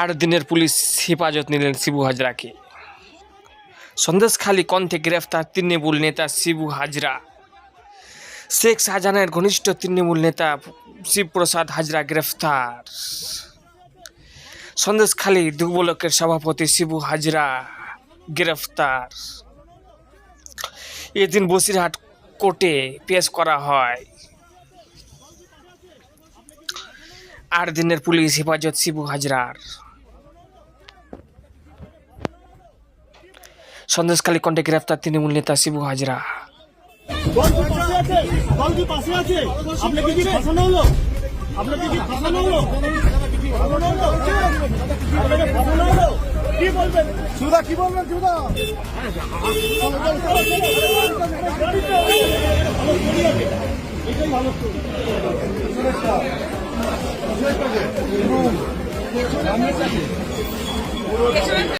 আট দিনের পুলিশ হেফাজত নিলেন শিবু হাজরাকে। সন্দেশখালী কণ্ঠে গ্রেফতার তৃণমূল নেতা শিবু হাজরা। শেখ শাহজাহানের ঘনিষ্ঠ তৃণমূল নেতা শিবপ্রসাদ হাজরা গ্রেফতার। সন্দেশখালী দুর্বলকের সভাপতি শিবু হাজরা গ্রেফতার। এদিন বসিরহাট কোর্টে পেশ করা হয়। আট দিনের পুলিশ হেফাজত শিবু হাজরার সন্দেশখালী কণ্ঠে গ্রেফতার তৃণমূল নেতা শিবু হাজরা কি বলবেন কি বলবেন আমরা